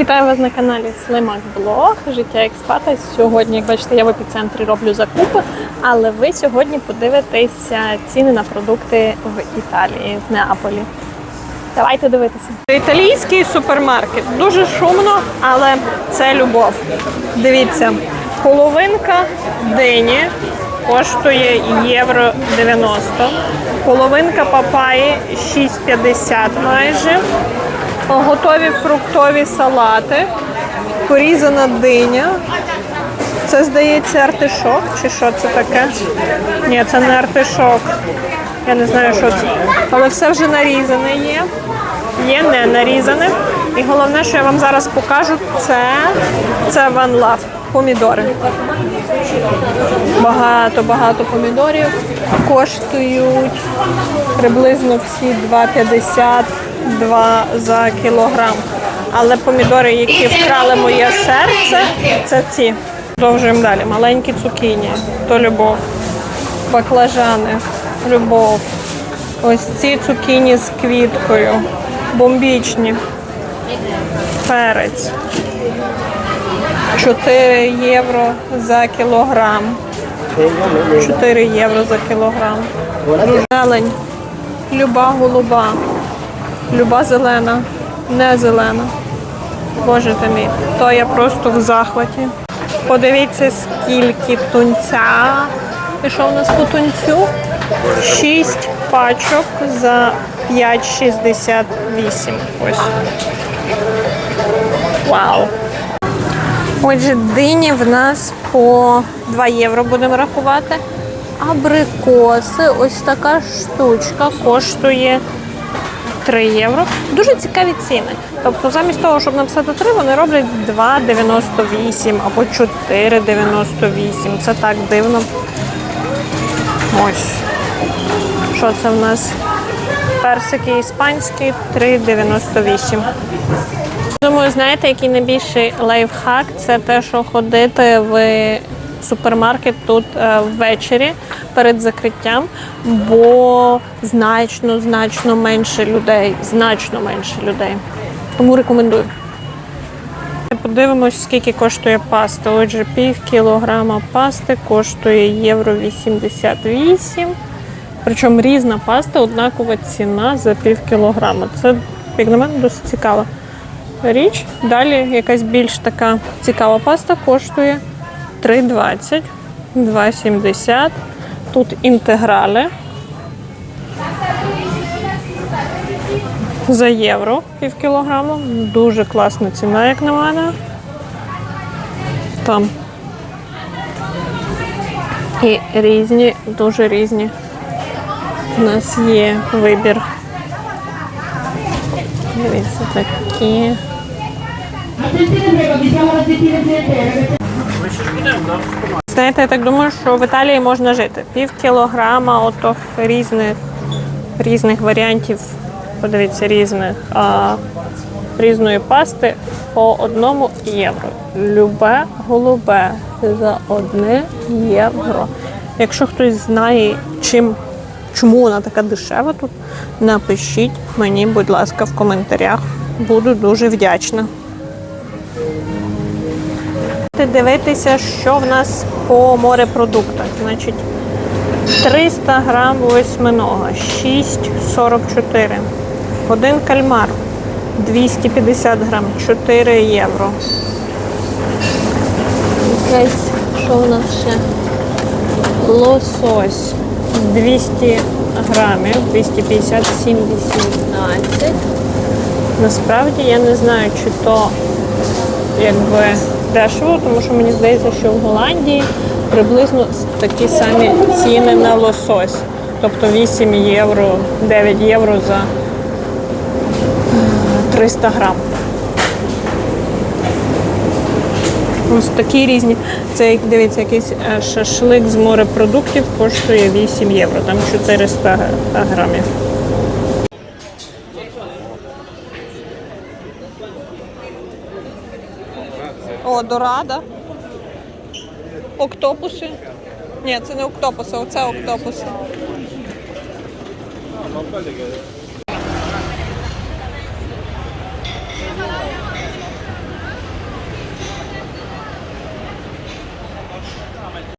Вітаю вас на каналі Слимак Блог, життя експата. Сьогодні, як бачите, я в епіцентрі роблю закупи, але ви сьогодні подивитеся ціни на продукти в Італії, в Неаполі. Давайте дивитися. Італійський супермаркет. Дуже шумно, але це любов. Дивіться, половинка дині коштує євро 90. Половинка папаї 6,50 майже. Готові фруктові салати, порізана диня. Це, здається, артишок чи що це таке? Ні, це не артишок. Я не знаю, що це. Але все вже нарізане є. Є не нарізане. І головне, що я вам зараз покажу, це, це One Love. Помідори. Багато-багато помідорів коштують приблизно всі 2,50 2 за кілограм. Але помідори, які вкрали моє серце, це ці. Продовжуємо далі. Маленькі цукіні, то любов, баклажани, любов. Ось ці цукіні з квіткою, бомбічні, перець. 4 євро за кілограм. 4 євро за кілограм. Зелень, люба голуба, люба зелена, не зелена. Боже ти мій, то я просто в захваті. Подивіться, скільки тунця. І що в нас по тунцю? 6 пачок за 5,68. Ось. Вау! Отже, дині в нас по 2 євро будемо рахувати. Абрикоси, ось така штучка коштує 3 євро. Дуже цікаві ціни. Тобто, замість того, щоб написати 3, вони роблять 2,98 або 4,98. Це так дивно. Ось. Що це в нас? Персики іспанські 3,98. Думаю, знаєте, який найбільший лайфхак це те, що ходити в супермаркет тут е, ввечері перед закриттям, бо значно, значно менше людей. Значно менше людей. Тому рекомендую. Подивимось, скільки коштує паста. Отже, пів кілограма пасти коштує євро 88. Причому різна паста, однакова ціна за пів кілограма. Це, як на мене, досить цікаво річ. Далі якась більш така цікава паста коштує 3,20, 2,70. Тут інтеграли за євро пів кілограма. Дуже класна ціна, як на мене. Там. І різні, дуже різні. У нас є вибір. Дивіться, такі. Знаєте, я так думаю, що в Італії можна жити. Пів кілограма отох різних, різних варіантів, подивіться, різних а, різної пасти по одному євро. Любе голубе за одне євро. Якщо хтось знає, чим, чому вона така дешева тут, напишіть мені, будь ласка, в коментарях. Буду дуже вдячна. Дивитися, що в нас по морепродуктах. Значить, 300 грам восьминога, 6,44. Один кальмар 250 грам, 4 євро. Якесь, що в нас ще? Лосось 200 грамів, 250, 17. Насправді я не знаю, чи то якби дешево, тому що мені здається, що в Голландії приблизно такі самі ціни на лосось. Тобто 8 євро, 9 євро за 300 грам. Ось такі різні. Це дивіться, якийсь е, шашлик з морепродуктів коштує 8 євро, там 400 грамів. О, дорада. Октопуси. Ні, це не октопуси, оце октопуси.